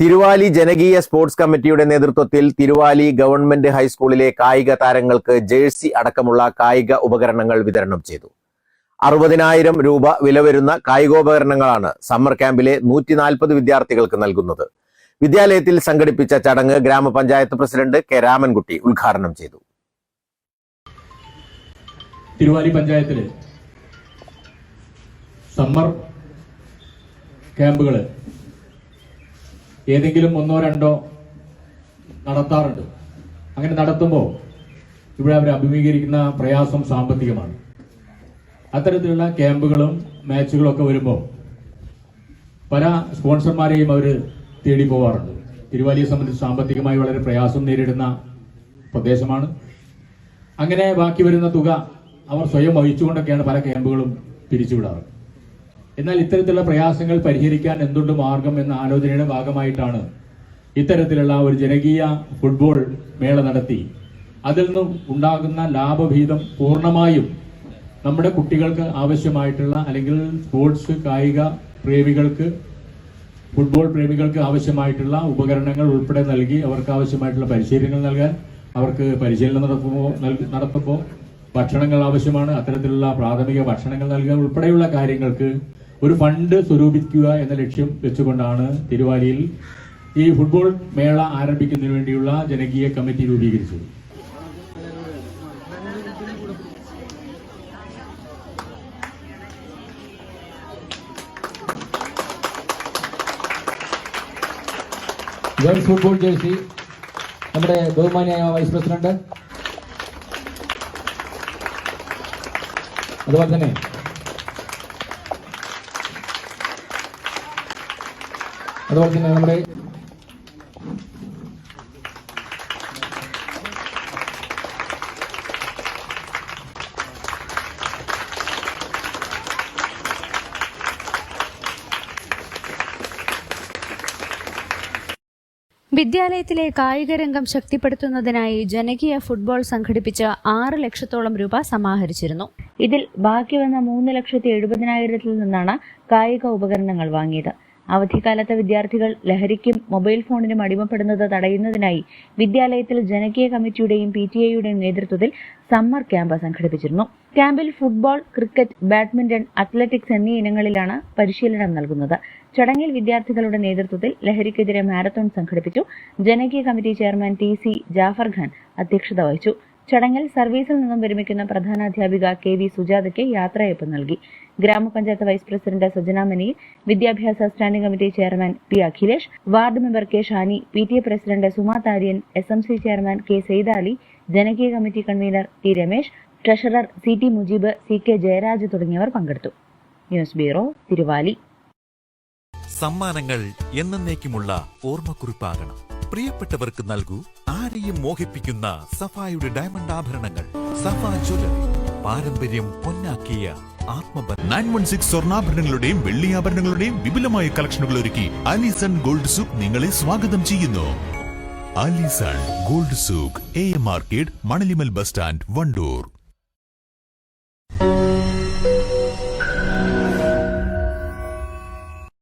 Thiruvali ജനകീയ sports കമ്മിറ്റിയുടെ നേതൃത്വത്തിൽ തിരുവാലി ഗവൺമെന്റ് ഹൈസ്കൂളിലെ കായിക താരങ്ങൾക്ക് ജേഴ്സി അടക്കമുള്ള കായിക ഉപകരണങ്ങൾ വിതരണം ചെയ്തു. അറുപതിനായിരം രൂപ വില വരുന്ന കായികോപകരണങ്ങളാണ് സമ്മർ ക്യാമ്പിലെ നൂറ്റി നാൽപ്പത് വിദ്യാർത്ഥികൾക്ക് നൽകുന്നത്. വിദ്യാലയത്തിൽ സംഘടിപ്പിച്ച ചടങ്ങ് ഗ്രാമപഞ്ചായത്ത് പ്രസിഡന്റ് കെ രാമൻകുട്ടി ഉദ്ഘാടനം ചെയ്തു. തിരുവാലി പഞ്ചായത്തിലെ സമ്മർ ക്യാമ്പുകൾ ഏതെങ്കിലും ഒന്നോ രണ്ടോ നടത്താറുണ്ട്. അങ്ങനെ നടത്തുമ്പോൾ ഇവിടെ അവർ അഭിമുഖീകരിക്കുന്ന പ്രയാസം സാമ്പത്തികമാണ്. അത്തരത്തിലുള്ള ക്യാമ്പുകളും മാച്ചുകളും ഒക്കെ വരുമ്പോൾ പല സ്പോൺസർമാരെയും അവർ തേടി പോവാറുണ്ട്. തിരുവാലിയെ സംബന്ധിച്ച് സാമ്പത്തികമായി വളരെ പ്രയാസം നേരിടുന്ന പ്രദേശമാണ്. അങ്ങനെ ബാക്കി വരുന്ന തുക അവർ സ്വയം വഹിച്ചുകൊണ്ടൊക്കെയാണ് പല ക്യാമ്പുകളും പിരിച്ചുവിടാറ്. എന്നാൽ ഇത്തരത്തിലുള്ള പ്രയാസങ്ങൾ പരിഹരിക്കാൻ എന്തുണ്ട് മാർഗം എന്ന ആലോചനയുടെ ഭാഗമായിട്ടാണ് ഇത്തരത്തിലുള്ള ഒരു ജനകീയ ഫുട്ബോൾ മേള നടത്തി. അതിൽ നിന്നും ഉണ്ടാകുന്ന ലാഭഭീതം പൂർണമായും നമ്മുടെ കുട്ടികൾക്ക് ആവശ്യമായിട്ടുള്ള അല്ലെങ്കിൽ സ്പോർട്സ് കായിക പ്രേമികൾക്ക് ഫുട്ബോൾ പ്രേമികൾക്ക് ആവശ്യമായിട്ടുള്ള ഉപകരണങ്ങൾ ഉൾപ്പെടെ നൽകി അവർക്ക് ആവശ്യമായിട്ടുള്ള പരിശീലനങ്ങൾ നൽകാൻ അവർക്ക് പരിശീലനം നടത്തുമ്പോൾ നടത്തുമ്പോൾ ഭക്ഷണങ്ങൾ ആവശ്യമാണ്. അത്തരത്തിലുള്ള പ്രാഥമിക ഭക്ഷണങ്ങൾ നൽകുക ഉൾപ്പെടെയുള്ള കാര്യങ്ങൾക്ക് ഒരു ഫണ്ട് സ്വരൂപിക്കുക എന്ന ലക്ഷ്യം വെച്ചുകൊണ്ടാണ് തിരുവാലിയിൽ ഈ ഫുട്ബോൾ മേള ആരംഭിക്കുന്നതിന് വേണ്ടിയുള്ള ജനകീയ കമ്മിറ്റി രൂപീകരിച്ചത്. ഗേൾസ് ഫുട്ബോൾ ജേഴ്സി നമ്മുടെ ബഹുമാനിയായ വൈസ് പ്രസിഡന്റ്. അതുപോലെ തന്നെ അതുപോലെ തന്നെ നമ്മുടെ വിദ്യാലയത്തിലെ കായികരംഗം ശക്തിപ്പെടുത്തുന്നതിനായി ജനകീയ ഫുട്ബോൾ സംഘടിപ്പിച്ച ആറ് ലക്ഷത്തോളം രൂപ സമാഹരിച്ചിരുന്നു. ഇതിൽ ബാക്കി വന്ന മൂന്ന് ലക്ഷത്തി എഴുപതിനായിരത്തിൽ നിന്നാണ് കായിക ഉപകരണങ്ങൾ വാങ്ങിയത്. അവധിക്കാലത്ത് വിദ്യാർത്ഥികൾ ലഹരിക്കും മൊബൈൽ ഫോണിനും അടിമപ്പെടുന്നത് തടയുന്നതിനായി വിദ്യാലയത്തിൽ ജനകീയ കമ്മിറ്റിയുടെയും പി ടി എയുടെയും നേതൃത്വത്തിൽ സമ്മർ ക്യാമ്പ് സംഘടിപ്പിച്ചിരുന്നു. ക്യാമ്പിൽ ഫുട്ബോൾ ക്രിക്കറ്റ് ബാഡ്മിന്റൺ അത്ലറ്റിക്സ് എന്നീ ഇനങ്ങളിലാണ് പരിശീലനം നൽകുന്നത്. ചടങ്ങിൽ വിദ്യാർത്ഥികളുടെ നേതൃത്വത്തിൽ ലഹരിക്കെതിരെ മാരത്തോൺ സംഘടിപ്പിച്ചു. ജനകീയ committee chairman T C Jafar Khan അധ്യക്ഷത വഹിച്ചു. ചടങ്ങിൽ സർവീസിൽ നിന്നും വിരമിക്കുന്ന പ്രധാനാധ്യാപിക കെ വി സുജാതയ്ക്ക് യാത്രയയപ്പ് നൽകി. ഗ്രാമപഞ്ചായത്ത് വൈസ് പ്രസിഡന്റ് സജനാമണി വിദ്യാഭ്യാസ standing committee chairman P Akhilesh ward member K Shani P T A president Suma Tharyan S M C chairman K Saithali ജനകീയ committee convener T Ramesh treasurer C T Mujeeb C K Jayaraj തുടങ്ങിയവർ പങ്കെടുത്തു. News bureau Thiruvali. സമ്മാനങ്ങൾ എന്നേക്കുമുള്ള ഓർമ്മക്കുറിപ്പാകണം. പ്രിയപ്പെട്ടവർക്ക് നൽകൂ ആരെയും മോഹിപ്പിക്കുന്ന സഫായുടെ diamond ആഭരണങ്ങൾ. സഫാ ജ്വല്ലറി. പാരമ്പര്യം പൊന്നാക്കിയ സ്വർണാഭരണങ്ങളുടെയും വെള്ളിയാഭരണങ്ങളുടെയും വിപുലമായ കളക്ഷനുകൾ ഒരുക്കി അലിസൺ ഗോൾഡ് സൂക്ക് നിങ്ങളെ സ്വാഗതം ചെയ്യുന്നു. Alison gold souk M market Manalimal bus stand Wandoor.